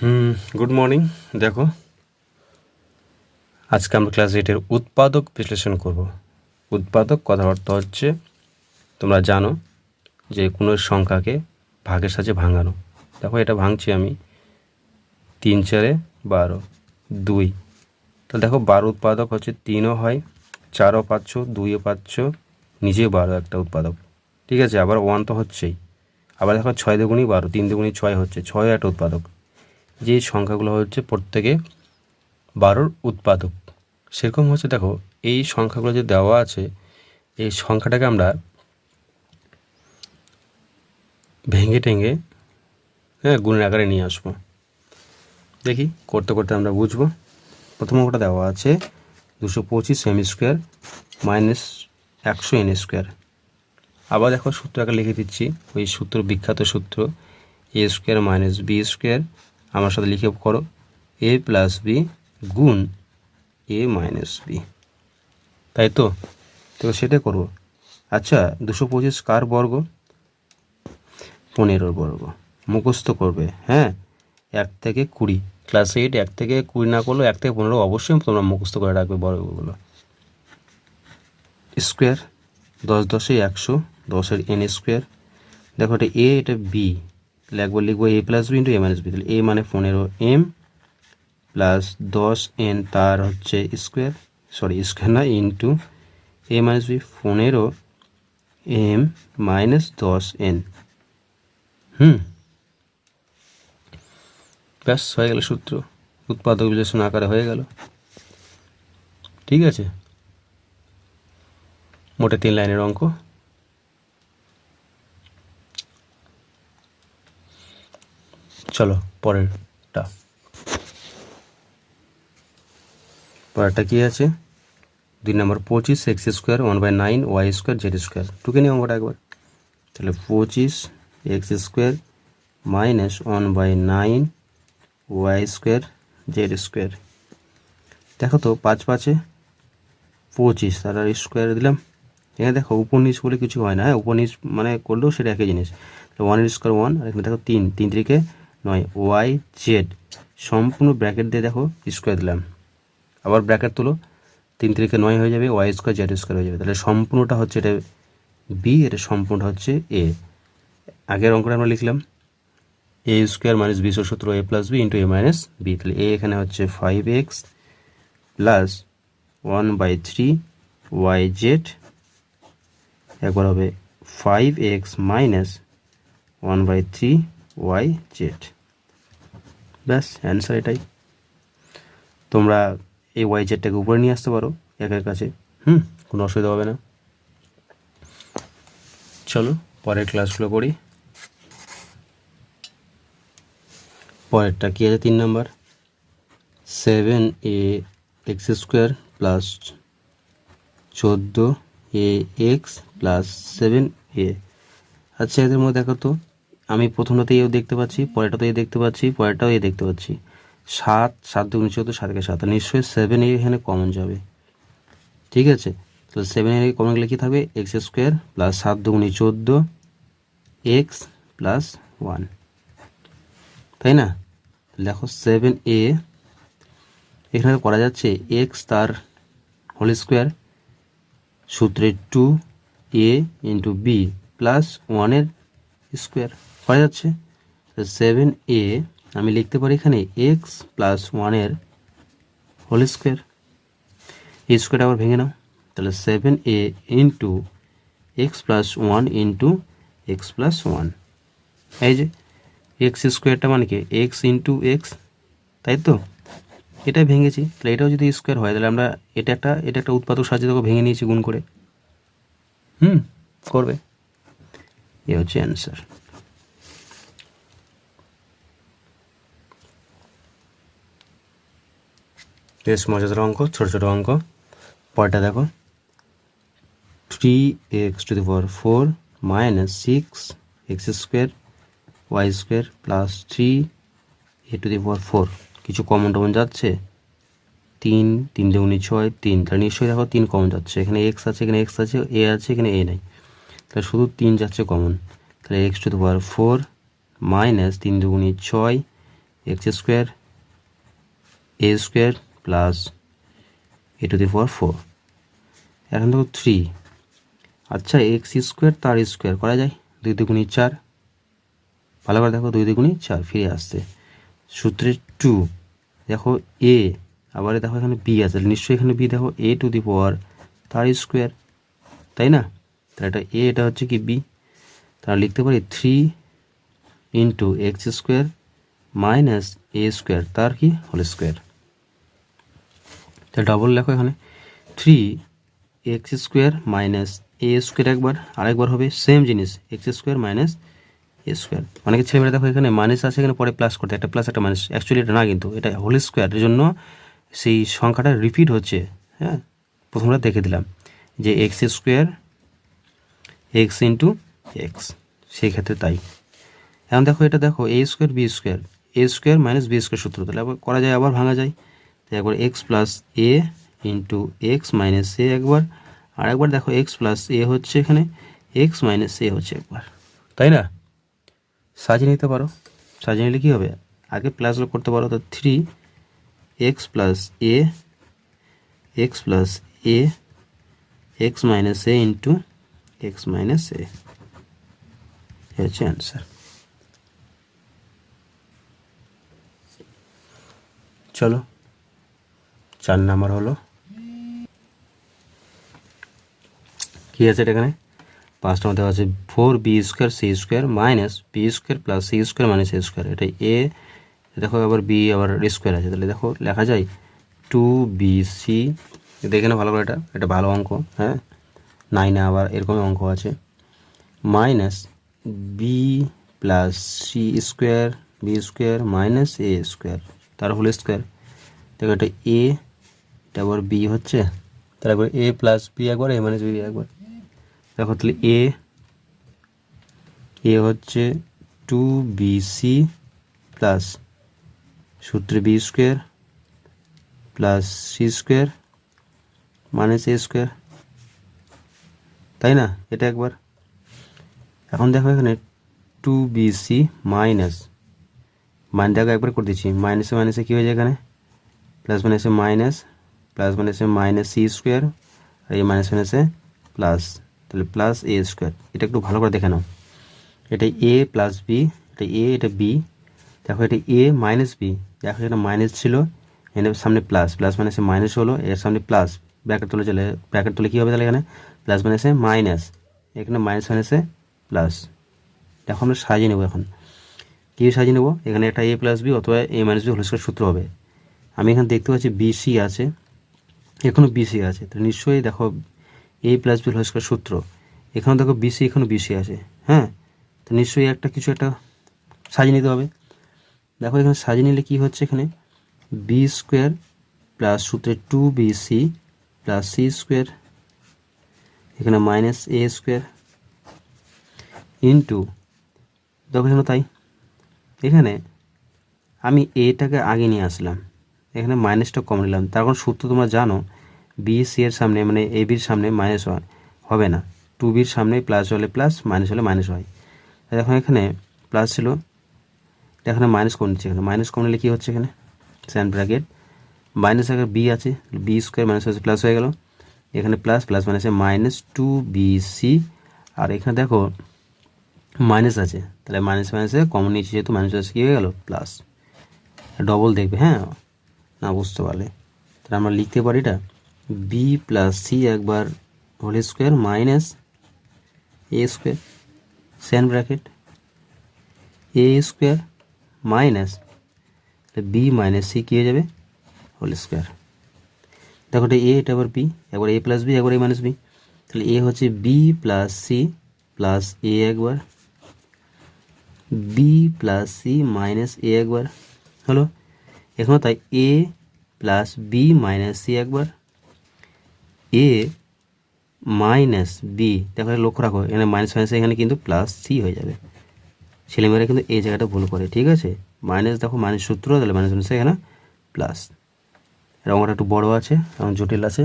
হুম good morning দেখো, আজকে আমরা ক্লাস এইটের উৎপাদক বিশ্লেষণ করব। উৎপাদক কথার অর্থ হচ্ছে, তোমরা জানো যে কোনো সংখ্যাকে ভাগের সাথে ভাঙানো। দেখো, এটা ভাঙছি আমি তিন চারে বারো, দুই। তো দেখো, বারো উৎপাদক হচ্ছে তিনও হয়, চারও পাচ্ছ, দুইও পাচ্ছ, নিজেও বারো একটা উৎপাদক। ঠিক আছে, আবার ওয়ান তো হচ্ছেই। আবার দেখো, ছয় দুগুণই বারো, তিন দুগুণই ছয় হচ্ছে, ছয় একটা উৎপাদক। যে সংখ্যাগুলো হচ্ছে প্রত্যেকে বারোর উৎপাদক। সেরকম হচ্ছে, দেখো, এই সংখ্যাগুলো যে দেওয়া আছে, এই সংখ্যাটাকে আমরা ভেঙে টেঙে হ্যাঁ গুণের আকারে নিয়ে আসব। দেখি, করতে করতে আমরা বুঝব। প্রথম অঙ্কটা দেওয়া আছে, দুশো পঁচিশ এম স্কোয়ার মাইনাস একশো এন স্কোয়ার। আবার দেখো সূত্র আকারে লিখে দিচ্ছি, ওই সূত্র, বিখ্যাত সূত্র, A square minus B square আমার সাথে লিখে করো। এ প্লাস বি গুণ এ মাইনাস বি তাই তো? তো সেটা করব। আচ্ছা দুশো পঁচিশ কার বর্গ? পনেরোর বর্গ। মুখস্থ করবে হ্যাঁ? এক থেকে কুড়ি। ক্লাস এইট এক থেকে কুড়ি না করলেও এক থেকে পনেরো অবশ্যই তোমরা মুখস্থ করে রাখবে বর্গগুলো। স্কোয়ার দশ দশে একশো, দশের এন স্কোয়ার দেখো এটা এ এটা বি একবার লিখব A plus B into A minus B তাহলে এ মানে পনেরো এম প্লাস দশ এন তার হচ্ছে স্কোয়ার সরি স্কোয়ার না ইন্টু এ মাইনাস বি পনেরো এম মাইনাস দশ এন হুম। ব্যাস, হয়ে গেল সূত্র। উৎপাদক বিশ্লেষণ আকারে হয়ে গেল। ঠিক আছে? মোটে তিন লাইনের অঙ্ক। চলো, পরেরটা। পরেরটা কী আছে? দুই নম্বর পঁচিশ, X square, one by nine, Y square, Z square. টুকে নিয়ে অঙ্কটা একবার। তাহলে পঁচিশ, X square, minus one by nine, Y square, Z square. দেখো তো, পাঁচ পাঁচে পঁচিশ তার স্কোয়ার দিলাম। এখানে দেখো উপর বলে কিছু হয় না হ্যাঁ? উপর মানে করলেও সেটা একই জিনিস। ওয়ান স্কোয়ার ওয়ান, আর এখানে দেখো তিন তিন তিরিকে নয় ওয়াই জেড। সম্পূর্ণ ব্র্যাকেট দিয়ে দেখো স্কোয়ার দিলাম। আবার ব্র্যাকেট তুলো, তিন তিরিকে নয় হয়ে যাবে, ওয়াই স্কোয়ার, জেড স্কোয়ার হয়ে যাবে। তাহলে সম্পূর্ণটা হচ্ছে এটা বি, এটা সম্পূর্ণটা হচ্ছে এ। আগের অঙ্কটা আমরা লিখলাম, এ স্কোয়ার মাইনাস বি সূত্র A plus B into A minus B. তাহলে এ এখানে হচ্ছে five X plus one by three Y Z একবার হবে five X minus one by three Y Z ব্যাস অ্যান্সার এটাই। তোমরা এই ওয়াই জেডটাকে উপরে নিয়ে আসতে পারো, একের কাছে। হুম, কোনো অসুবিধা হবে না। চলো, পরের ক্লাসগুলো করি পরেরটা কী আছে? তিন number. Seven A X square plus চোদ্দ A X plus seven A আচ্ছা এদের মধ্যে দেখো তো। আমি প্রথমটাতে এও দেখতে পাচ্ছি পরেরটাতে এ দেখতে পাচ্ছি, পরেরটাও এ দেখতে পাচ্ছি। সাত সাত দুগুণ চোদ্দ সাতকে সাত। নিশ্চয়ই সেভেন এখানে কমন যাবে। ঠিক আছে? তাহলে সেভেন এ কমন গেলে কী থাকবে? এক্স স্কোয়ার প্লাস সাত দুগুণে চোদ্দ এক্স প্লাস ওয়ান তাই না? দেখো সেভেন এ এখানে করা যাচ্ছে এক্স তার হোল স্কোয়ার সূত্রে two A into B plus ওয়ানের স্কোয়ার করা যাচ্ছে। সেভেন এ আমি লিখতে পারি এখানে এক্স প্লাস ওয়ানের হোল স্কোয়ার এই স্কোয়ারটা আবার ভেঙে নাও। তাহলে seven A into X plus one into X plus one এই যে এক্স স্কোয়ারটা মানে কি? এক্স ইন্টু এক্স তাই তো? এটা ভেঙেছি। তাহলে এটাও যদি স্কোয়ার হয়, তাহলে আমরা এটা একটা এটা একটা উৎপাদক সাহায্যে দেখো, ভেঙে নিয়েছি গুণ করে। হুম, করবে। এ হচ্ছে অ্যান্সার বেশ মজাদার অঙ্ক, ছোটো ছোটো অঙ্ক। পরটা দেখো। Three X to the power four minus six X square Y square plus three A to the power four কিছু কমন টমন যাচ্ছে? তিন তিন দুগুণি ছয়, তিন। তাহলে নিশ্চয়ই দেখো তিন কমন যাচ্ছে। এখানে এক্স আছে, এখানে এক্স আছে এ আছে, এখানে এ নাই। তাহলে শুধু তিন যাচ্ছে কমন তাহলে X to the power four minus তিন দুগুণি ছয় X square A square plus A to the power four এখন দেখো থ্রি আচ্ছা এক্স স্কোয়ার তার স্কোয়ার করা যায়? দুই দুগুণি চার। ভালো করে দেখো, দুই দুগুণি চার, ফিরে আসছে। সূত্রে টু দেখো এ আবার দেখো এখানে বি আছে। নিশ্চয়ই এখানে বি দেখো এ টু দি পাওয়ার তার স্কোয়ার তাই না? তাহলে এটা এ এটা হচ্ছে কি বি তাহলে লিখতে পারি three into X square minus A square তার কি? হোল স্কোয়ার তাহলে ডবল লেখো এখানে। Three X square minus A square একবার, আরেকবার হবে সেম জিনিস X square minus A square অনেকে ছেলেমেয়েরা দেখো এখানে মাইনাস আছে, এখানে পরে প্লাস করতে, একটা প্লাস একটা মাইনাস অ্যাকচুয়ালি এটা না কিন্তু, এটা হোল স্কোয়ারের জন্য সেই সংখ্যাটা রিপিট হচ্ছে হ্যাঁ? প্রথমটা দেখে দিলাম যে X square X into X সেই ক্ষেত্রে তাই। এখন দেখো এটা দেখো A square B square A square minus B square সূত্র, তাহলে আবার করা যায়, আবার ভাঙা যায়। একবার X plus A into X minus A একবার। আর একবার দেখো এক্স প্লাস এ হচ্ছে এখানে এক্স মাইনাস এ হচ্ছে একবার। তাই না? সাজিয়ে নিতে পারো। সাজিয়ে নিলে কী হবে? আগে প্লাসগুলো করতে পারো, তো three X plus A X plus A X minus A into X minus A হচ্ছে অ্যান্সার চলো। চার নাম্বার হলো। কী আছে এটা এখানে? পাঁচটা মধ্যে আছে four B square C square minus B square plus C square minus A square এটা এ দেখো আবার বি আবার স্কোয়ার আছে। তাহলে দেখো, লেখা যায় টু বি সি দেখে না ভালো করে এটা এটা ভালো অঙ্ক হ্যাঁ? নাইনে আবার এরকমই অঙ্ক আছে। Minus B plus C square B square minus A square তার হোল স্কোয়ার দেখো এটা এ এটা আবার বি হচ্ছে তারপর এ প্লাস বি একবার এ মাইনাস বি একবার। দেখো তাহলে এ এ হচ্ছে টু বি সি প্লাস সূত্রে B square plus C square minus A square তাই না? এটা একবার। এখন দেখো এখানে টু বি সি মাইনাস মাইনটাকে একবার করে দিচ্ছি। মাইনাসে মাইনাসে কী হয়ে যায় এখানে? প্লাস মাইনাসে মাইনাস প্লাস মাইনাসে মাইনাস সি স্কোয়ার আর এই মাইনাস মাইনাসে প্লাস তাহলে প্লাস এ স্কোয়ার এটা একটু ভালো করে দেখে নাও। এটা এ প্লাস বি এটা এ এটা বি দেখো এটা এ মাইনাস বি দেখো এটা মাইনাস ছিল এখানে সামনে প্লাস প্লাস মানে মাইনাসে মাইনাস হলো, এর সামনে প্লাস ব্র্যাকেট তুলে চলে ব্র্যাকেট তুলে কী হবে তাহলে এখানে? প্লাস মানে মাইনাসে মাইনাস এখানে মাইনাস মাইনাসে প্লাস দেখো আমরা সাজিয়ে নেব এখন। কী সাজিয়ে নেব? এখানে একটা এ প্লাস বি অথবা A minus B whole square সূত্র হবে। আমি এখানে দেখতে পাচ্ছি বিসি আছে। এখানেও বিসি আছে। তো নিশ্চয়ই দেখো A plus B whole square সূত্র। এখানেও দেখো বিসি এখানেও বিসি আছে। হ্যাঁ? তো নিশ্চয়ই একটা কিছু একটা সাজিয়ে নিতে হবে। দেখো এখানে সাজিয়ে নিলে কী হচ্ছে এখানে? বি স্কোয়ার প্লাস সূত্রে two B C plus C square এখানে মাইনাস এ স্কোয়ার ইন্টু দেখো এখানে তাই। এখানে আমি এটাকে আগে নিয়ে আসলাম। এখানে মাইনাসটা কম নিলাম। তার কারণ সূত্র তোমরা জানো বি সি এর সামনে মানে এ বির সামনে মাইনাস হয়, হবে না। টু বির সামনে প্লাস হলে প্লাস মাইনাস হলে মাইনাস হয়। দেখো এখানে প্লাস ছিল এখানে মাইনাস কম নিচ্ছে এখানে। মাইনাস কম নিলে কী হচ্ছে এখানে? স্যান্ড ব্র্যাকেট মাইনাস আগে বি আছে বি স্কোয়ার মাইনাস হচ্ছে প্লাস হয়ে গেল। এখানে প্লাস প্লাস মাইনাসে মাইনাস টু বি সি আর এখানে দেখো মাইনাস আছে। তাহলে মাইনাস মাইনাসে কমন নিচ্ছে যেহেতু মাইনাস আছে কী হয়ে গেল? প্লাস ডবল দেখবে হ্যাঁ? না বুঝতে পারলে। তাহলে আমরা লিখতে পারি এটা বি প্লাস সি একবার whole square minus A square San bracket A square minus B minus C কী হয়ে যাবে? হোল স্কোয়ার দেখো এটা এ এটা আবার বি একবার এ প্লাস বি একবার এ মাইনাস বি তাহলে এ হচ্ছে B plus C plus A একবার B plus C minus A একবার। হলো এখানে তাই A plus B minus C একবার। এ মাইনাস বি দেখো লক্ষ্য রাখো, এখানে মাইনাস মাইনাস এখানে কিন্তু প্লাস সি হয়ে যাবে। ছেলেমেয়েরা কিন্তু এই জায়গাটা ভুল করে, ঠিক আছে? মাইনাস দেখো মাইনাস সূত্র, তাহলে মাইনাস মাইনাস এখানে প্লাস রঙটা একটু বড় আছে, এবং জটিল আছে।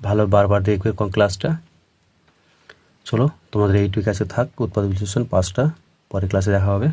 ভালো বারবার দেখবে কোন ক্লাসটা চলো, তোমাদের এইটুকু কাছে থাক, উৎপাদক বিশ্লেষণ, পাঁচটা। পরে ক্লাসে দেখা হবে।